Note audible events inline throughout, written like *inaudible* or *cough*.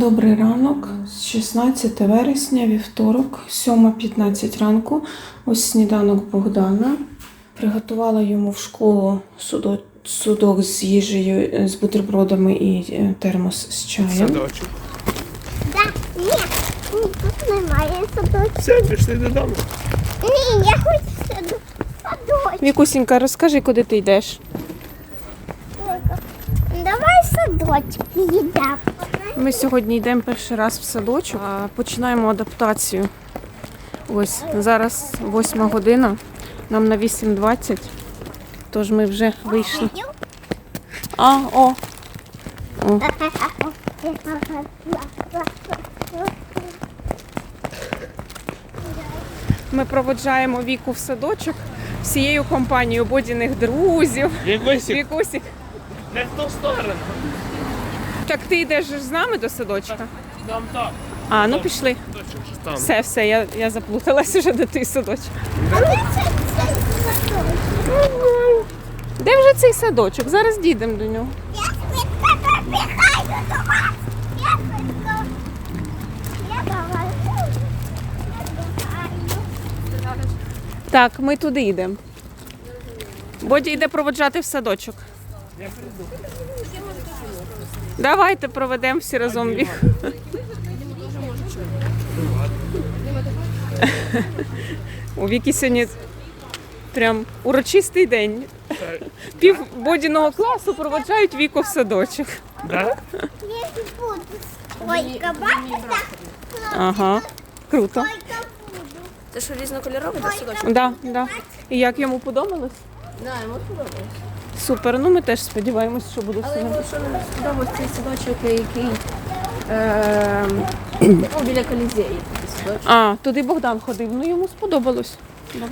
Добрий ранок, 16 вересня, вівторок, 7.15 ранку. Ось сніданок Богдана. Приготувала йому в школу судо- судок з їжею, з бутербродами і е, термос з чаєм. Садочок. Да, ні, тут немає садочку. Все, пішли додому. Ні, я хочу садочок. Вікусінька, розкажи, куди ти йдеш. Давай садочок їдемо. Ми сьогодні йдемо перший раз в садочок, а починаємо адаптацію. Ось зараз 8 година, нам на 8.20, тож ми вже вийшли. А, о, о. Ми проводжаємо віку в садочок всією компанією бодіних друзів. Вікусік, Вікусік, не в ту сторону. Так ти йдеш з нами до садочка? Там так. А, ну пішли. Там. Все, все, я, я заплуталась уже до той садочок. Де вже цей садочок? Зараз дійдемо до нього. Я швидко пробігаю до вас. Я швидко. Я давай. Я бігаю. Так, ми туди йдемо. Боді йде проводжати в садочок. Давайте проведемо всі разом біг. У Вікі сьогодні прям урочистий день. Пів бодіного класу проводжають віку в садочок. Да? Ой. Ага, круто. Це що різнокольоровий да, садочок? Да, да. І як йому подобалось? Да, йому сподобалось. Супер. Ну ми теж сподіваємось, що буде Але все. йому що не сподобався цей садочок, який е, ну, біля колізеї. А, туди Богдан ходив, ну йому сподобалось.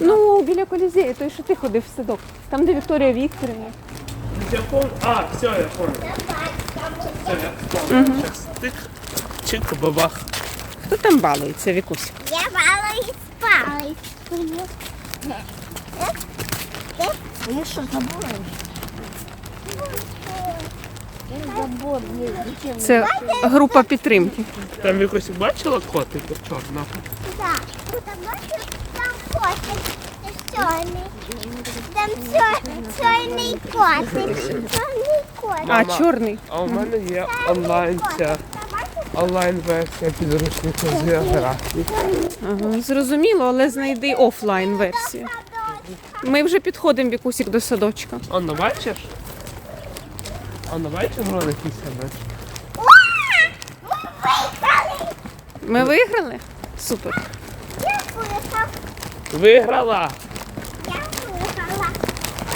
Ну, біля колізеї, той, що ти ходив в садок. Там, де Вікторія Вікторівна. Я пом... А, все, я понял. Все, я понял. Сейчас тик, чик, бабах. Хто там балується, Вікусь? Я балую з паличкою. Я що забула? Це група підтримки. Там якось бачила котика чорного? Так, там котик чорний. Там чорний котик. Чорний котик. А, чорний. А у мене є онлайн ця онлайн версія підручника з географії. Ага, зрозуміло, але знайди офлайн версію. Ми вже підходимо Вікусік до садочка. Анна, бачиш? Анна, бачиш ролик і себе? Ми виграли? Супер. я виїхав, Виграла! я виїхала.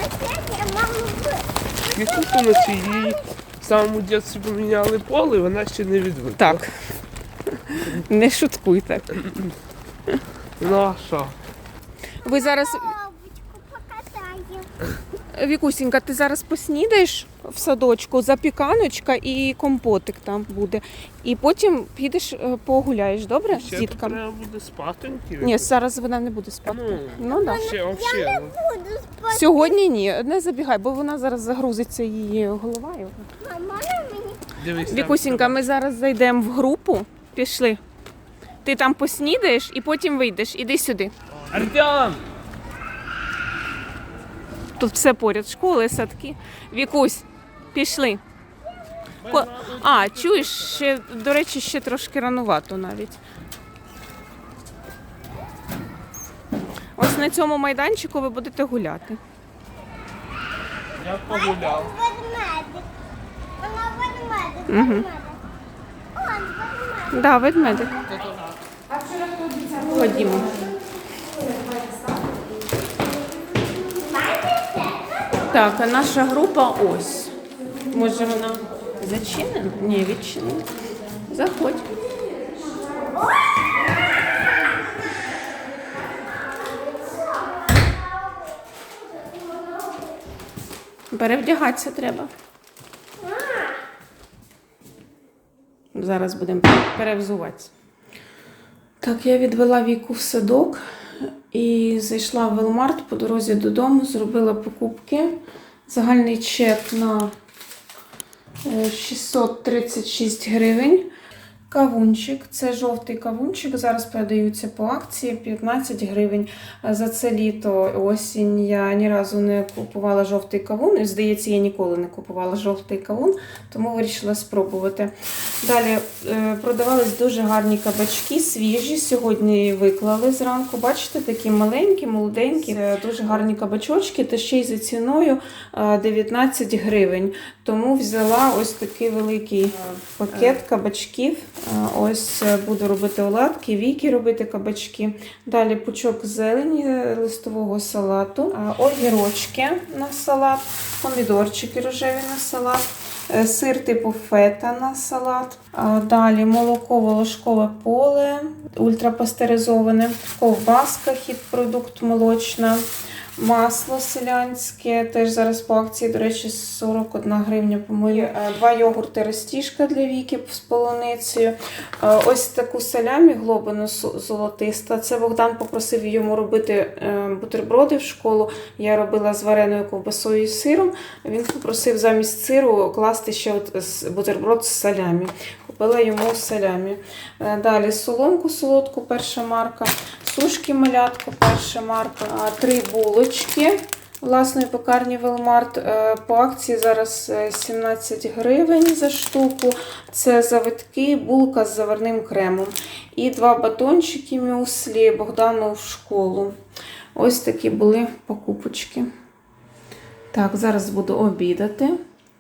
Ось як я маму Естественно, що їй в самому дитинстві поміняли поле, вона ще не відвикла. Так. Не шуткуйте. Ну а що? Ви зараз, Бабочку покатаю. Вікусінька, ти зараз поснідаєш в садочку, запіканочка і компотик там буде. І потім підеш е, погуляєш, добре? З Ще тут дітками. треба буде спатоньки. Ні, зараз вона не буде спати. Ну, Ну так. ще, вообще. ну. Буду спати. Сьогодні ні, не забігай, бо вона зараз загрузиться її голова. і- мені? Вікусінька, ми зараз зайдемо в групу. Пішли. Ти там поснідаєш і потім вийдеш. Іди сюди. Артем! Тут все поряд, школи, садки. Вікусь, пішли. Ко- А, чуєш, ще, до речі, ще трошки ранувато навіть. Ось на цьому майданчику ви будете гуляти. Я погуляв. Ведмедик. Вона ведмедик. Да, ведмедик. Ходімо. Так, а наша група ось. Може вона зачинена? Ні, відчинена. Заходь. Перевдягатися треба. Зараз будемо перевзуватися. Так, я відвела віку в садок і зайшла в Велмарт по дорозі додому, зробила покупки. Загальний чек на е, 636 гривень. Кавунчик, це жовтий кавунчик. Зараз продаються по акції 15 гривень. За це літо осінь я ні разу не купувала жовтий кавун. І, Здається, я ніколи не купувала жовтий кавун, тому вирішила спробувати. Далі е, продавались дуже гарні кабачки, свіжі. Сьогодні виклали зранку. Бачите, такі маленькі, молоденькі, Це дуже гарні кабачочки, та ще й за ціною е, 19 гривень. Тому взяла ось такий великий е, пакет кабачків. Ось е, буду робити оладки, віки робити кабачки. Далі пучок зелені е, листового салату, огірочки на салат, помідорчики рожеві на салат. е, Сир типу фета на салат. Далі молоко волошкове поле, ультрапастеризоване, ковбаска, хід-продукт молочна, масло селянське, теж зараз по акції, до речі, 41 гривня по-моєму. Е, Два йогурти ростішка для віки з полуницею. Е, Ось таку салямі глобину золотиста. Це Богдан попросив йому робити е, бутерброди в школу. Я робила з вареною ковбасою і сиром. Він попросив замість сиру класти ще от бутерброд з салямі. Купила йому салямі. Далі соломку солодку, перша марка, сушки малятка, перша марка, три булочки. Власної пекарні Велмарт Е, по акції зараз е, 17 гривень за штуку. Це завитки, булка з заварним кремом. І два батончики мюслі Богдану в школу. Ось такі були покупочки. Так, зараз буду обідати.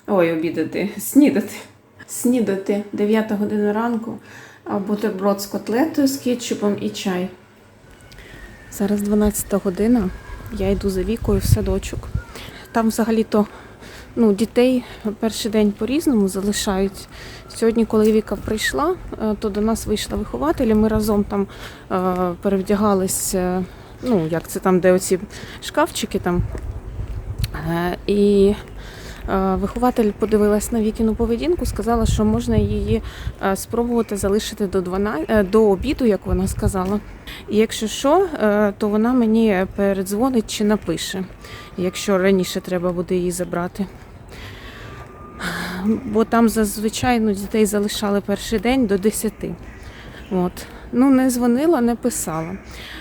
Ой, обідати, *laughs* снідати. Снідати 9 година ранку, бутерброд з котлетою, з кетчупом і чай. Зараз 12 година. Я йду за вікою в садочок. Там взагалі-то ну, дітей перший день по-різному залишають. Сьогодні, коли Віка прийшла, е, то до нас вийшла вихователь, ми разом там е, перевдягались, е, ну, як це там, де оці шкафчики там. І вихователь подивилась на Вікіну поведінку, сказала, що можна її е, спробувати залишити до 12, е, до обіду, як вона сказала. І якщо що, е, то вона мені передзвонить чи напише, якщо раніше треба буде її забрати. Бо там зазвичай ну, дітей залишали перший день до 10. От. Ну, не дзвонила, не писала.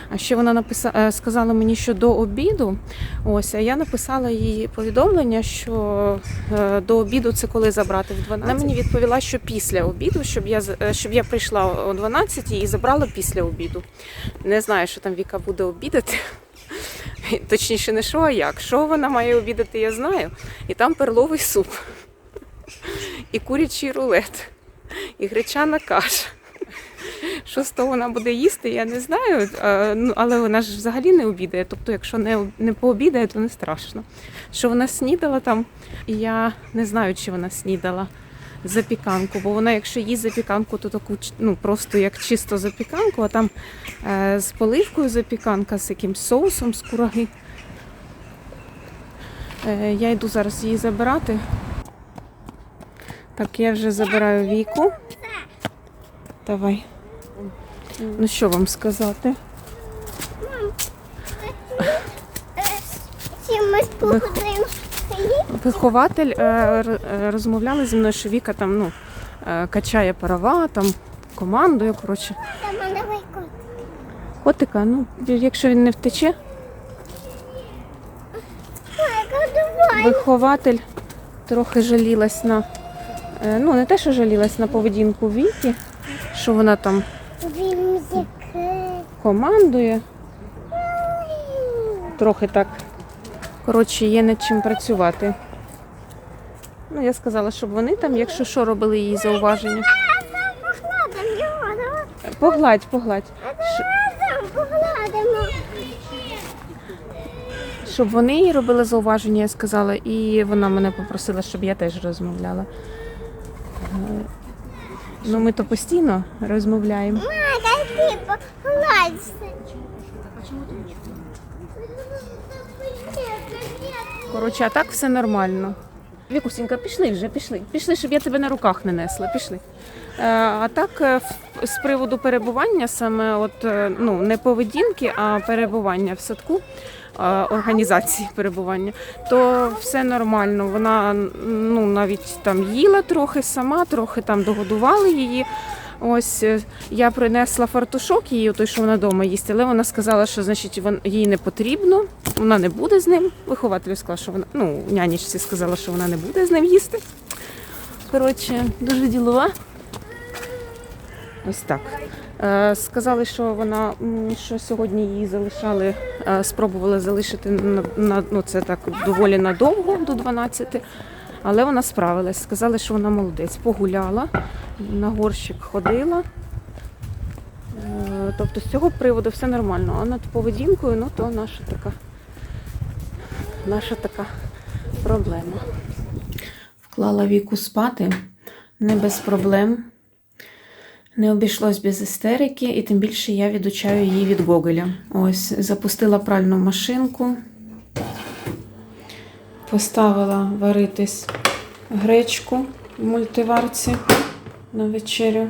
А ще вона написала, е, сказала мені, що до обіду. Ось, а я написала їй повідомлення, що е, до обіду це коли забрати в 12. Вона мені відповіла, що після обіду, щоб я е, щоб я прийшла о 12 і забрала після обіду. Не знаю, що там Віка буде обідати. *laughs* Точніше, не що, а як. Що вона має обідати, я знаю. І там перловий суп, *laughs* і курячий рулет, і гречана каша. Що з того вона буде їсти, я не знаю. Ну, але вона ж взагалі не обідає. Тобто, якщо не, не пообідає, то не страшно. Що вона снідала там, я не знаю, чи вона снідала запіканку, бо вона, якщо їсть запіканку, то таку ну, просто як чисто запіканку, а там е, з поливкою запіканка, з якимсь соусом з кураги. Е, я йду зараз її забирати. Так, я вже забираю віку. Давай. Ну що вам сказати? Чимось походимо. Вихователь е, е, розмовляли зі мною, що Віка там ну, е, качає права, там командує. Коротше. Котика, ну, якщо він не втече, вихователь трохи жалілась на. е, Ну, не те, що жалілась на поведінку Віки, що вона там Він яке. командує. Трохи так. Коротше, є над чим працювати. Ну, я сказала, щоб вони там, якщо що, робили їй зауваження. Погладь, погладь. Погладимо. Щоб вони їй робили зауваження, я сказала, і вона мене попросила, щоб я теж розмовляла. Ну, ми то постійно розмовляємо. Ма, дай ти погладься. Коротше, а так все нормально. Вікусінька, пішли вже, пішли. Пішли, щоб я тебе на руках не несла. Пішли. Е, а так, е, з приводу перебування, саме от, е, ну, не поведінки, а перебування в садку, організації перебування, то все нормально. Вона ну, навіть там їла трохи сама, трохи там догодували її. Ось е, я принесла фартушок їй, той, що вона вдома їсть, але вона сказала, що значить їй не потрібно, вона не буде з ним. Вихователю сказала, що вона, ну, нянічці сказала, що вона не буде з ним їсти. Коротше, дуже ділова. Ось так. Е, Сказали, що вона що сьогодні її залишали, е, спробували залишити на ну це так доволі надовго до 12, але вона справилась. Сказали, що вона молодець. Погуляла, на горщик ходила. Е, Тобто з цього приводу все нормально. А над поведінкою, ну то наша така, наша така проблема. Вклала віку спати не без проблем. Не обійшлось без істерики, і тим більше я відучаю її від Гоголя. Ось, запустила пральну машинку, поставила варитись гречку в мультиварці на вечерю.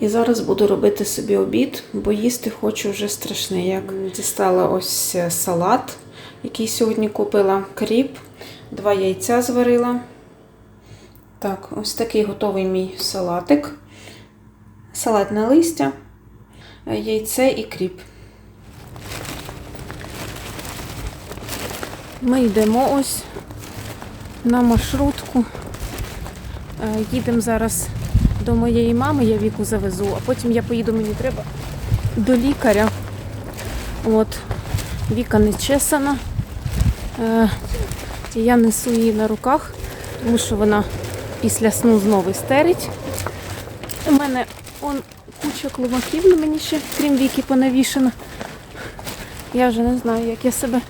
І зараз буду робити собі обід, бо їсти хочу вже страшне. Як дістала ось е, салат, який сьогодні купила, кріп, два яйця зварила. Так, ось такий готовий мій салатик салатне листя, яйце і кріп. Ми йдемо ось на маршрутку. Е, Їдемо зараз до моєї мами, я віку завезу, а потім я поїду, мені треба до лікаря. От, Віка не чесана. Е, Я несу її на руках, тому що вона після сну знову істерить. У мене он куча клумаків на мені ще, крім віки, понавішена. Я вже не знаю, як я себе,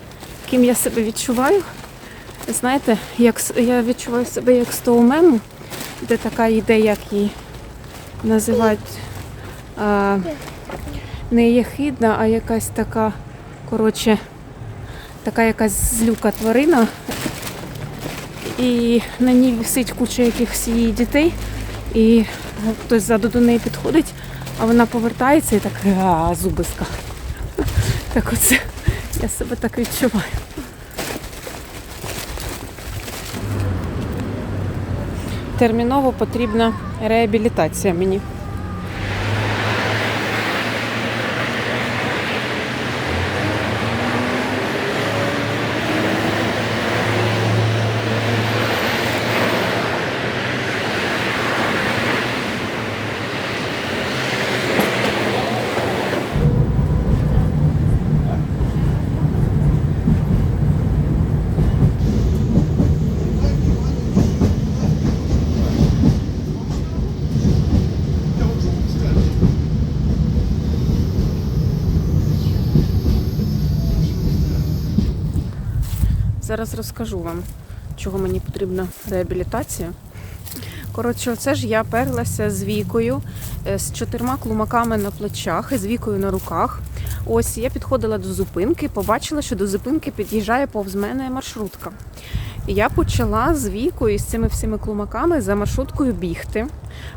ким я себе відчуваю. Знаєте, як я відчуваю себе як з того де така ідея, як її називають а, не єхидна, а якась така, коротше, така якась злюка тварина. І на ній висить куча якихось її дітей. І хтось ззаду до неї підходить, а вона повертається і так а, зубиска. *laughs* Так оце я себе так відчуваю. Терміново потрібна реабілітація мені. Зараз розкажу вам, чого мені потрібна реабілітація. Коротше, оце ж я перлася з вікою, е, з чотирма клумаками на плечах і з вікою на руках. Ось я підходила до зупинки, побачила, що до зупинки під'їжджає повз мене маршрутка. Я почала з вікою з цими всіми клумаками за маршруткою бігти.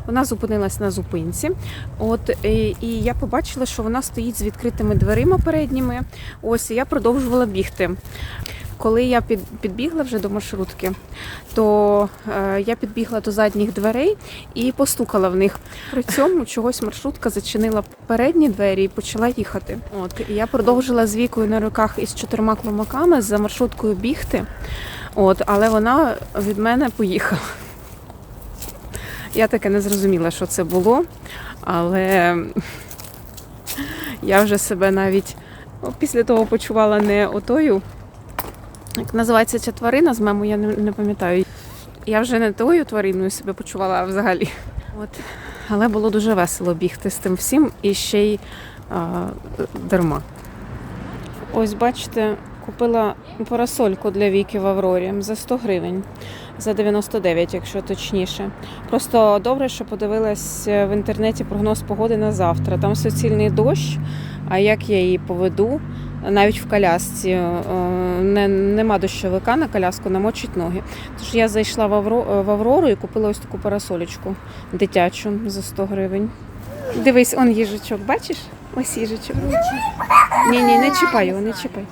Вона зупинилась на зупинці. От і, і я побачила, що вона стоїть з відкритими дверима передніми. Ось і я продовжувала бігти. Коли я підбігла вже до маршрутки, то е, я підбігла до задніх дверей і постукала в них. При цьому чогось маршрутка зачинила передні двері і почала їхати. От я продовжила з вікою на руках із чотирма клумаками за маршруткою бігти. От, але вона від мене поїхала. Я таке не зрозуміла, що це було, але я вже себе навіть ну, після того почувала не отою. Як називається ця тварина з мему, я не, не пам'ятаю. Я вже не тою твариною себе почувала, взагалі. От. Але було дуже весело бігти з тим всім і ще й а, дарма. Ось бачите, купила парасольку для Віки в Аврорі за 100 гривень, за 99, якщо точніше. Просто добре, що подивилась в інтернеті прогноз погоди на завтра. Там суцільний дощ, а як я її поведу, навіть в колясці е, не, нема дощовика на коляску, намочить ноги. Тож я зайшла в, Авро, в Аврору і купила ось таку парасолечку дитячу за 100 гривень. Дивись, он їжачок, бачиш? Ось їжачок. Ні, ні, не чіпай його, не чіпай.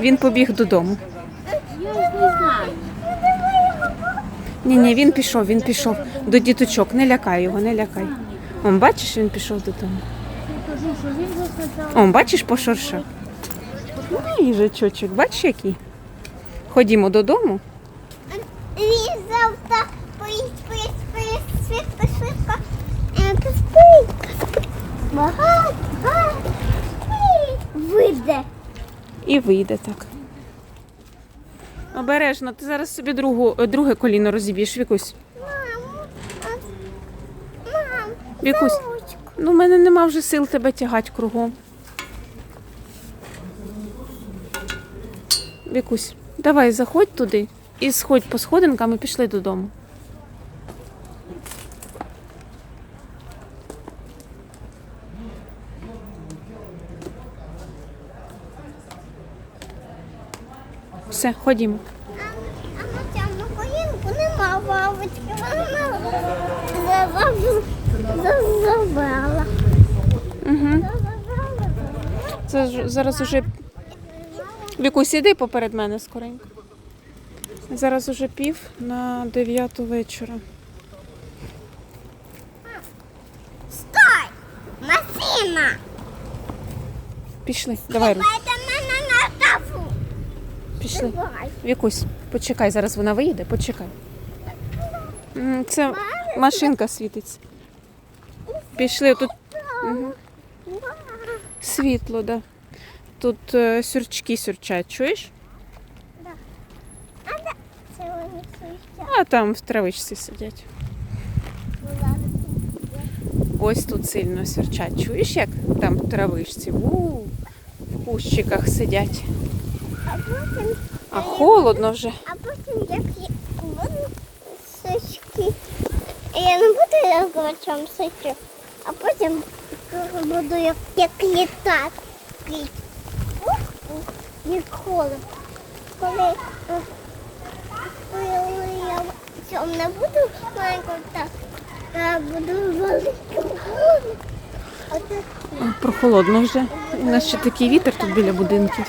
Він побіг додому. Ні, ні, він пішов, він пішов до діточок. Не лякай його, не лякай. Он, бачиш, він пішов додому. Он, бачиш, пошуршав. Ну, їжачочок, бачиш який? Ходімо додому. Він завтра поїсть, поїсть, поїсть, швидко, швидко. Е. Багато, багато. Вийде. І вийде так. Обережно, ти зараз собі другу, е, друге коліно розіб'єш, Вікусь. Мам, мам, Вікусь, ну в мене нема вже сил тебе тягати кругом. Вікусь, давай заходь туди і сходь по сходинкам і пішли додому. Все, ходімо. А на цьому колінку нема бабочки. Вона завела. Завела. Угу. Це ж зараз уже Вікусь, іди поперед мене скоренько. Зараз уже пів на дев'яту вечора. Стой! Машина! Пішли, давай, Русь, пішли. Вікусь, почекай, зараз вона виїде, почекай. М, Це машинка світиться. Пішли, тут Мгм. світло, да. Тут е, сюрчки сюрчать, чуєш? А де це вони стоять? А там в травичці сидять. Ось тут сильно сюрчать. Чуєш, як там в травичці? У, в кущиках сидять. А потім, А холодно вже. а потім як я буду сички. Я не буду як грачом сичу, а потім буду як, як літати. Ух, Коли, е, я цьому не буду маленькою так, я буду великим. Прохолодно вже. У нас ще такий вітер тут біля будинків.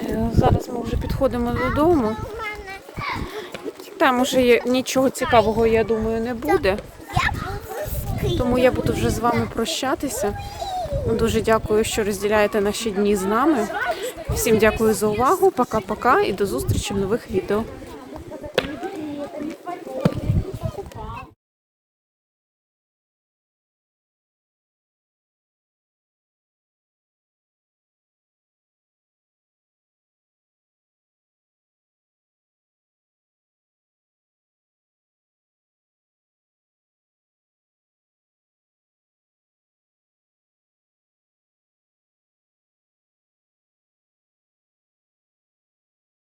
Е, Зараз ми вже підходимо додому. Там уже нічого цікавого, я думаю, не буде. Тому я буду вже з вами прощатися. Дуже дякую, що розділяєте наші дні з нами. Всім дякую за увагу. Пока-пока і до зустрічі в нових відео.